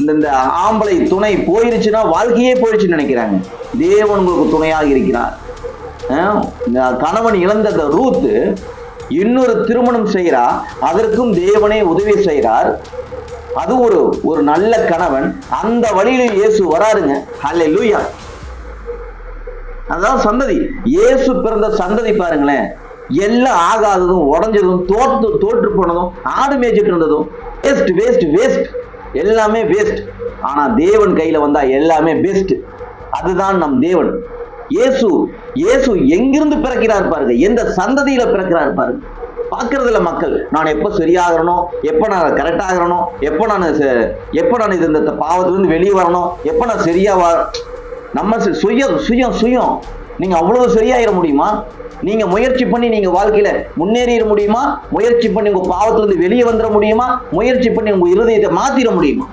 இந்த இந்த ஆம்பளை துணை போயிருச்சுன்னா வாழ்க்கையே போயிடுச்சுன்னு நினைக்கிறாங்க. தேவன் உங்களுக்கு துணையாக இருக்கிறார். இந்த கணவன் இழந்த அந்த ரூத்து. இன்னொரு திருமணம் செய்கிறா அதற்கும் தேவனே உதவி செய்கிறார் அது ஒரு ஒரு நல்ல கணவன். அந்த வழியில் இயேசு வராருங்க. ஹalleluya. அதான் சந்ததி. இயேசு பிறந்த சந்ததி பாருங்களேன். எல்லாம் ஆகாததும் உடஞ்சதும் தோற்று தோற்று போனதும் ஆடு மேய்ச்சிட்டு இருந்ததும் வேஸ்ட் வேஸ்ட் வேஸ்ட் எல்லாமே வேஸ்ட் ஆனா தேவன் கையில வந்தா எல்லாமே பெஸ்ட் அதுதான் நம் தேவன். இயேசு இயேசு எங்கிருந்து பிறக்கிறார் பாருங்க. எந்த சந்ததியில பிறக்கிறார் பாருங்க. பார்க்கறதுல மக்கள். நான் எப்போ சரியாகிறனோ எப்போ நான் கரெக்டாகிறனோ எப்போ நான் ச- எப்போ நான் இது இந்த பாவத்துலேருந்து வெளியே வரணும் எப்போ நான் சரியாக வர நம்ம சு- சுயம் சுயம் சுயம். நீங்க அவ்வளவு சரியாயிட முடியுமா? நீங்க முயற்சி பண்ணி நீங்க வாழ்க்கையில முன்னேறிட முடியுமா? முயற்சி பண்ணி உங்க பாவத்திலிருந்து வெளியே வந்துட முடியுமா? முயற்சி பண்ணி உங்க இருதயத்தை மாத்திட முடியுமா?